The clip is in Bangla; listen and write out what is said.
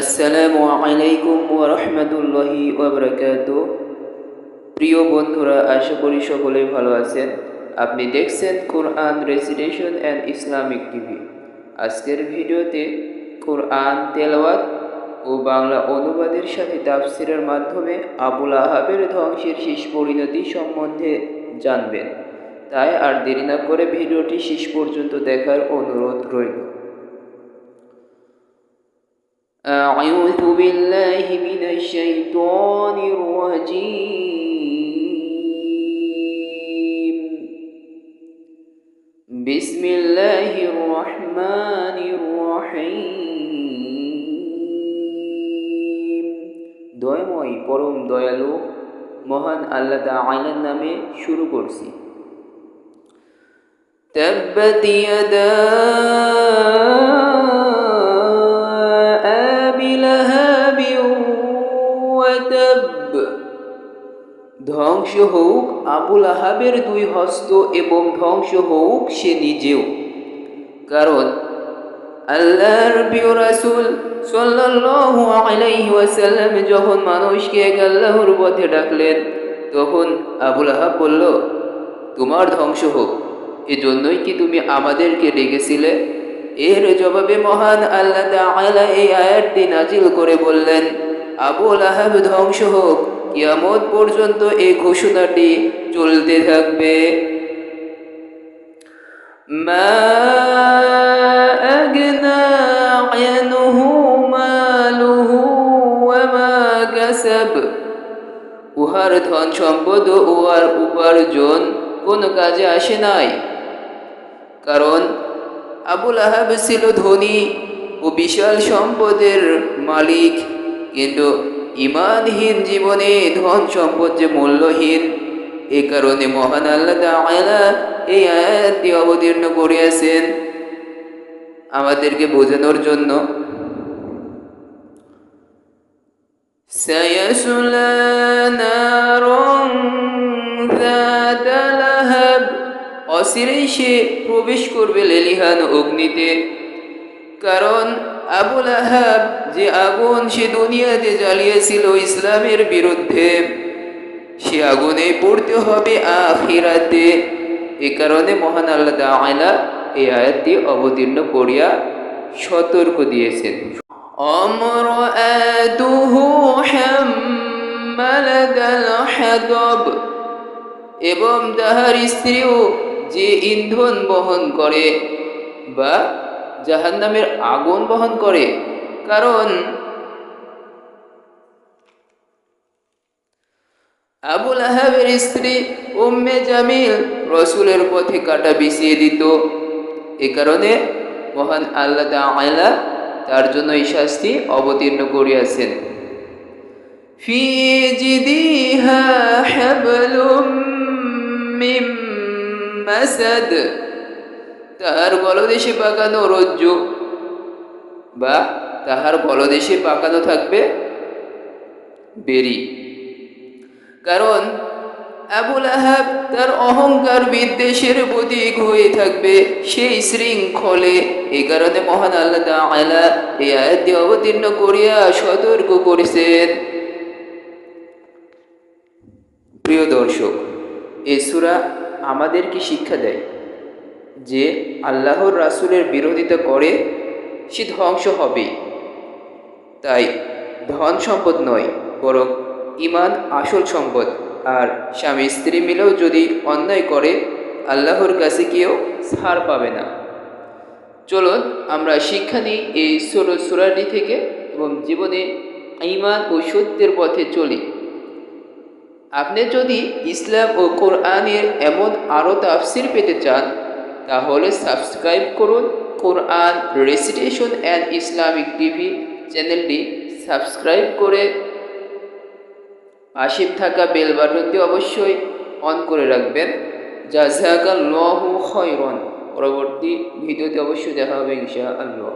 আসসালামু আলাইকুম ওয়া রাহমাতুল্লাহি ওয়া বারাকাতু প্রিয় বন্ধুরা, আশা করি সকলেই ভালো আছেন। আপনি দেখছেন Quran recitation and Islamic TV. আজকের ভিডিওতে কোরআন তেলাওয়াত ও বাংলা অনুবাদের সাথে তাফসিরের মাধ্যমে আবুল আহাবের ধ্বংসের শেষ পরিণতি সম্বন্ধে জানবেন। তাই আর দেরি না করে ভিডিওটি শেষ পর্যন্ত দেখার অনুরোধ রইল। أعوذ بالله من الشيطان الرجيم بسم الله الرحمن الرحيم দয়াময় পরম দয়ালু মহান আল্লাহ তাআলার নামে শুরু করছি تبت يدا ধ্বংস হোক আবুল আহাবের দুই হস্ত এবং ধ্বংস হোক সে নিজেও। কারণ আল্লাহর প্রিয় রাসূল সাল্লাল্লাহু আলাইহি ওয়াসাল্লাম যখন মানুষকে এক আল্লাহর পথে ডাকলেন, তখন আবুল আহাব বলল, তোমার ধ্বংস হোক। এজন্যই কি তুমি আমাদেরকে ডেকেছিলে? এর জবাবে মহান আল্লাহ তাআলা এই আয়াতটি নাজিল করে বললেন আবুল আহাব ধ্বংস হোক, কিয়ামত পর্যন্ত এই ঘোষণাটি চলতে থাকবে। মা উহার ধন সম্পদ ও উহার উপার্জন কোনো কাজে আসে নাই। কারণ আবুল আহাব ছিল ধনী ও বিশাল সম্পদের মালিক। কিন্তু ইমানহীন জীবনে ধন সম্পদ যে মূল্যহীন এ কারণে মহান আল্লাহ তাআলা এই আয়াতটি অবতীর্ণ করিয়াছেন আমাদেরকে বোঝানোর জন্য سيصلى نارا ذات لهب অচিরেই সে প্রবেশ করবে লেলিহান অগ্নিতে কারণ আবু আহাব যে আগুন সে দুনিয়াতে জ্বালিয়েছিল ইসলামের বিরুদ্ধে, সে আগুনে পড়তে হবে আখিরাতে। এ কারণে মহান আল্লাহ তাআলা এই আয়াতটি অবতীর্ণ করিয়া সতর্ক দিয়েছেন। অমর এবং তাহার স্ত্রীও যে ইন্ধন বহন করে বা জাহান্নামের আগুন বহন করে। কারণ আবুল আহাবের স্ত্রী উম্মে জামিল রসুলের পথে কাটা বিছিয়ে দিত। এ কারণে মহান আল্লাহ তাআলা তার জন্য এই শাস্তি অবতীর্ণ করিয়াছেন। ফি জিদিহা মিম মাসাদ। তাহার বলদেশে পাকানো রজ্জু বা তাহার বলদেশে পাকানো থাকবে বেরি। কারণ আবুল আহাব তার অহংকার বিদ্বেষের প্রতীক হয়ে থাকবে সেই শৃঙ্খলে। এই কারণে মহান আল্লাহ তাআলা এই অবতীর্ণ করিয়া সতর্ক করেছেন। প্রিয় দর্শক এই সূরা আমাদেরকে শিক্ষা দেয়? যে আল্লাহর রাসূলের বিরোধিতা করে, সে ধ্বংস হবে। তাই ধন সম্পদ নয়, বরং ইমান আসল সম্পদ। আর স্বামী স্ত্রী মিলেও যদি অন্যায় করে, আল্লাহর কাছে কেউ ছাড় পাবে না। চলুন আমরা শিক্ষা নিই এই ছোট সুরাটি থেকে এবং জীবনে ইমান ও সত্যের পথে চলি। আপনি যদি ইসলাম ও কোরআনের এমন আরও তাফসির পেতে চান তাহলে সাবস্ক্রাইব করুন Quran recitation and Islamic TV চ্যানেলটি সাবস্ক্রাইব করে পাশে থাকা বেল বাটনটি অবশ্যই অন করে রাখবেন। জাজাকাল্লাহু খয়রন। পরবর্তী ভিডিওতে অবশ্যই দেখা হবে ইনশা আল্লাহ